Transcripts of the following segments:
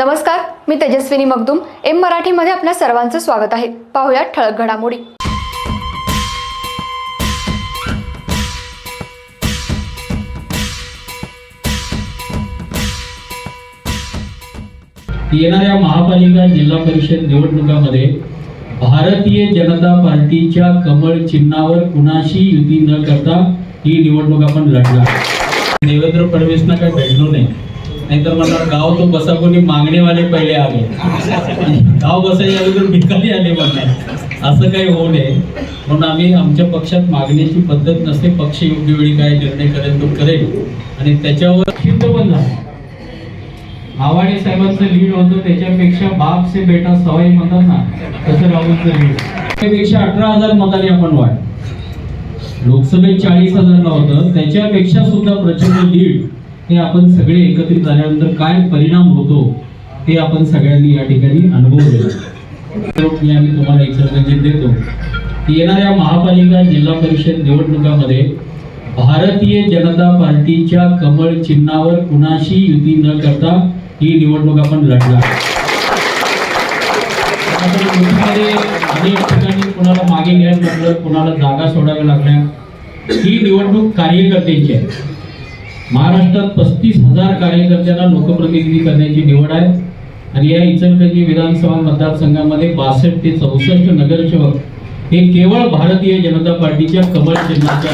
नमस्कार मी तेजस्विनी मगदुम. एम मराठीमध्ये आपल्या सर्वांचं स्वागत आहे. पाहुयात ठळक घडामोडी. येणाऱ्या महापालिका जिल्हा परिषद निवडणुकामध्ये भारतीय जनता पार्टीच्या कमळ चिन्हावर कुणाशी युती न करता ही निवडणूक आपण लढणार. देवेंद्र फडणवीसना काय भेटलो नाही? नाहीतर म्हणणार गाव तो बसा कोणी मागणेवाले पहिले आले. गाव बसायच्या अगोदर भिकारी आले म्हणणार असं काही होऊ नये. म्हणून आम्ही आमच्या पक्षात मागण्याची पद्धत नसते. पक्ष योग्य वेळी काय निर्णय करेल तो करेल. आणि त्याच्यावर खिंड पण झाला आवाडे साहेबांचं लीड होतं. त्याच्यापेक्षा बाप से बेटा सवाई म्हणतात ना. तसं राहुलचं लीड. त्यापेक्षा अठरा हजार मतांनी आपण वाढ. लोकसभेत चाळीस हजारला होतं. त्याच्यापेक्षा सुद्धा प्रचंड लीड. हे आपण सगळे एकत्रित झाल्यानंतर काय परिणाम होतो ते आपण सगळ्यांनी या ठिकाणी अनुभव मी आम्ही तुम्हाला देतो की येणाऱ्या महापालिका जिल्हा परिषद निवडणुकामध्ये भारतीय जनता पार्टीच्या कमळ चिन्हावर कुणाशी युती न करता ही निवडणूक आपण लढणार. अनेक ठिकाणी कुणाला मागे घ्यायला लागलं कुणाला जागा सोडाव्या लागल्या ही निवडणूक कार्यकर्त्यांची आहे. महाराष्ट्रात पस्तीस हजार कार्यकर्त्यांना लोकप्रतिनिधी करण्याची निवड आहे. आणि या इचलकरंजी विधानसभा मतदारसंघामध्ये बासष्ट ते चौसष्ट नगरसेवक हे केवळ भारतीय जनता पार्टीच्या कमळ चिन्हाच्या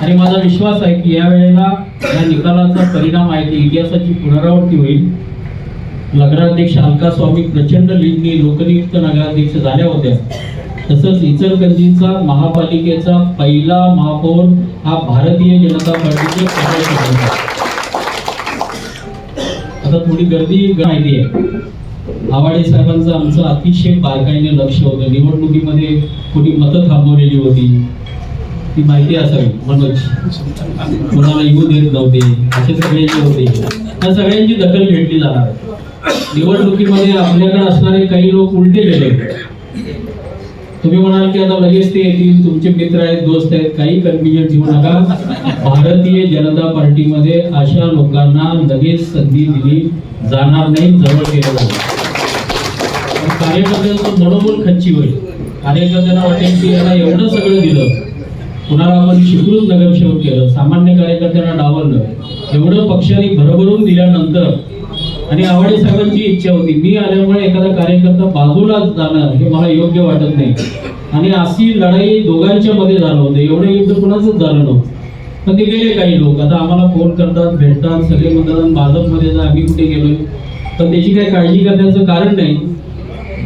आणि माझा विश्वास आहे की या वेळेला या निकालाचा परिणाम आहे की इतिहासाची पुनरावृत्ती होईल. नगराध्यक्ष अलका स्वामी प्रचंड लीडनी लोकनियुक्त नगराध्यक्ष झाल्या होत्या. तसंच इचलकरंजीचा महापालिकेचा पहिला महापौर हा भारतीय जनता पार्टीचे आता थोडी गर्दी माहिती आहे. आवाडे साहेबांचं आमचं अतिशय बारकाईने लक्ष होतं. निवडणुकीमध्ये कोणी मतं थांबवलेली होती. ती माहिती असावी मनोज. कोणाला येऊ देत नव्हते. असे सगळ्यांचे होते. त्या सगळ्यांची दखल घेतली जाणार निवडणुकीमध्ये आपल्याकडे असणारे काही लोक उलटे गेले. तुम्ही म्हणाल की आता लगेच ते येतील तुमचे मित्र आहेत दोस्त आहेत काही कन्फ्युजन ठेवू नका. भारतीय जनता पार्टीमध्ये अशा लोकांना लगेच संधी दिली जाणार नाही जवळ केलं जाईल कार्यकर्त्यांचं मनोबल खच्ची होईल. कार्यकर्त्यांना वाटेल की याला एवढं सगळं दिलं कुणाला आपण शिकून नगरसेवक केलं सामान्य कार्यकर्त्यांना डावललं एवढं पक्षाने भरभरून दिल्यानंतर आणि आवडी साहेबांची इच्छा होती. मी आल्यामुळे एखादा कार्यकर्ता बाजूलाच जाणं हे मला योग्य वाटत नाही. आणि अशी लढाई दोघांच्या मध्ये झालं होतं. एवढं युद्ध कुणाचंच झालं नव्हतं. पण ते गेले काही लोक. आता आम्हाला फोन करतात भेटतात सगळे म्हणतात भाजपमध्ये जा आम्ही कुठे गेलोय? पण त्याची काही काळजी करण्याचं कारण नाही.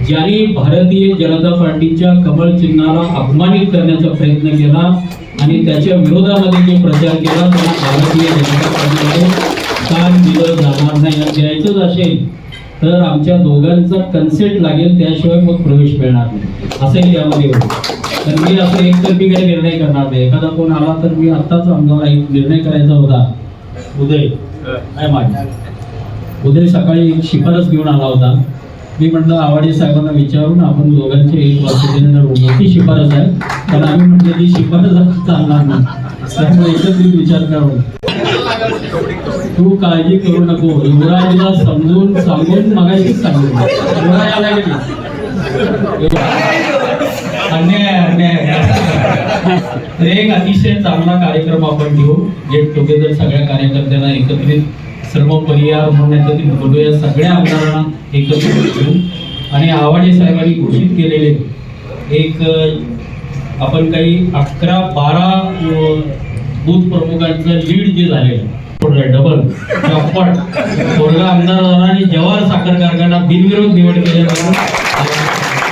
ज्यांनी भारतीय जनता पार्टीच्या कमळ चिन्हाला अपमानित करण्याचा प्रयत्न केला आणि त्याच्या विरोधामध्ये जे प्रचार केला त्याला भारतीय जनता पार्टीमध्ये. काम दिलं जाणार नाही. आणि द्यायचंच असेल तर आमच्या दोघांचा कन्सेंट लागेल त्याशिवाय मग प्रवेश मिळणार नाही. असंही यामध्ये होतं. तर मी असं एकतर्फी काही निर्णय करणार नाही. एखादा कोण आला तर मी आत्ताच आमदार एक निर्णय करायचा होता. उदय काय माझ्या उदय सकाळी एक शिफारस घेऊन आला होता. मी म्हटलं आवाडे साहेबांना विचारून आपण दोघांचे एक वर्ष मोठी शिफारस आहे. पण आम्ही म्हटलं ती शिफारस चालणार नाही. त्यामुळे एकत्रित विचार करावा तू काळजी करू नको. युवराजला समजून सांगून मगाशीच सांगितलं. युवराज आला की अन्याय अन्याय तर एक अतिशय चांगला कार्यक्रम आपण घेऊ. गेट टुगेदर सगळ्या कार्यकर्त्यांना एकत्रित सर्व पर्याय म्हणून एकत्रित बोलूया. सगळ्या आमदारांना एकत्रित घेऊ आणि आवाडे साहेबांनी घोषित केलेले एक आपण काही अकरा बारा बूथ प्रमुखांचं लीड जे झालेलं डबल चौपट पोरगा आमदार आणि जवाहर साखर कारखाना बिनविरोध निवड केल्यानंतर